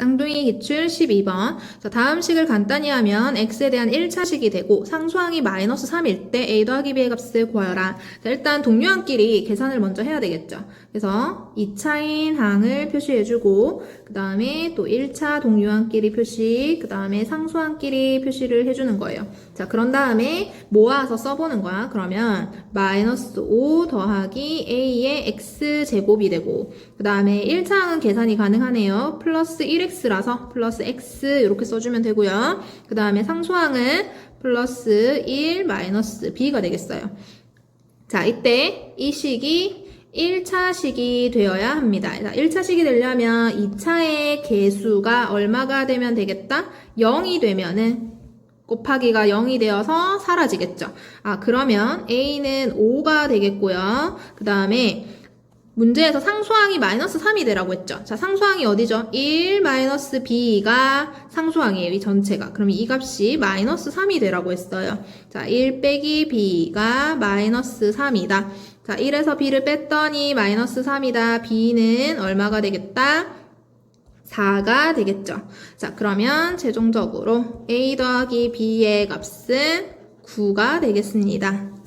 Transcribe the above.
쌍둥이 기출 12번. 자, 다음 식을 간단히 하면 x에 대한 1차식이 되고 상수항이 마이너스 3일 때 a 더하기 b의 값을 구하여라. 자, 일단 동료항끼리 계산을 먼저 해야 되겠죠. 그래서 2차인 항을 표시해주고 그 다음에 또 1차 동료항끼리 표시 그 다음에 상수항끼리 표시를 해주는 거예요. 자, 그런 다음에 모아서 써보는 거야. 그러면 마이너스 5 더하기 a의 x제곱이 되고 그 다음에 1차항은 계산이 가능하네요. 플러스 1x 라서 플러스 x 이렇게 써주면 되고요. 그 다음에 상수항은 플러스 1 마이너스 b가 되겠어요. 자, 이때 이 식이 1차식이 되어야 합니다. 자, 1차식이 되려면 2차의 개수가 얼마가 되면 되겠다? 0이 되면은 곱하기가 0이 되어서 사라지겠죠. 아, 그러면 A는 5가 되겠고요. 그 다음에 문제에서 상수항이 마이너스 3이 되라고 했죠. 자, 상수항이 어디죠? 1 마이너스 B가 상수항이에요. 이 전체가. 그럼 이 값이 마이너스 3이 되라고 했어요. 자, 1 빼기 B가 마이너스 3이다. 자, 1에서 B를 뺐더니 마이너스 3이다. B는 얼마가 되겠다? 4가 되겠죠. 자, 그러면 최종적으로 A 더하기 B의 값은 9가 되겠습니다.